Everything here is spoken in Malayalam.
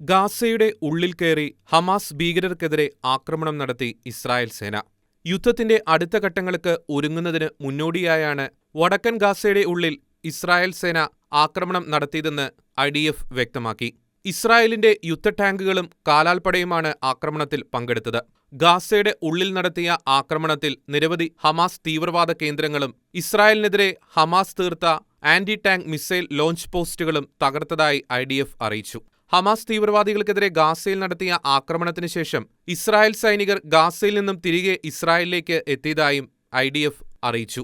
ഗാസയുടെ ഉള്ളിൽ കയറി ഹമാസ് ഭീകരർക്കെതിരെ ആക്രമണം നടത്തി ഇസ്രായേൽ സേന. യുദ്ധത്തിന്റെ അടുത്ത ഘട്ടങ്ങൾക്ക് ഒരുങ്ങുന്നതിന് മുന്നോടിയായാണ് വടക്കൻ ഗാസയുടെ ഉള്ളിൽ ഇസ്രായേൽ സേന ആക്രമണം നടത്തിയതെന്ന് ഐ ഡി എഫ് വ്യക്തമാക്കി. ഇസ്രായേലിന്റെ യുദ്ധ ടാങ്കുകളും കാലാൽപ്പടയുമാണ് ആക്രമണത്തിൽ പങ്കെടുത്തത്. ഗാസയുടെ ഉള്ളിൽ നടത്തിയ ആക്രമണത്തിൽ നിരവധി ഹമാസ് തീവ്രവാദ കേന്ദ്രങ്ങളും ഇസ്രായേലിനെതിരെ ഹമാസ് തീർത്ത ആന്റി ടാങ്ക് മിസൈൽ ലോഞ്ച് പോസ്റ്റുകളും തകർത്തതായി ഐ അറിയിച്ചു. ഹമാസ് തീവ്രവാദികൾക്കെതിരെ ഗാസയിൽ നടത്തിയ ആക്രമണത്തിന് ശേഷം ഇസ്രായേൽ സൈനികർ ഗാസയിൽ നിന്നും തിരികെ ഇസ്രായേലിലേക്ക് എത്തിയതായും ഐ അറിയിച്ചു.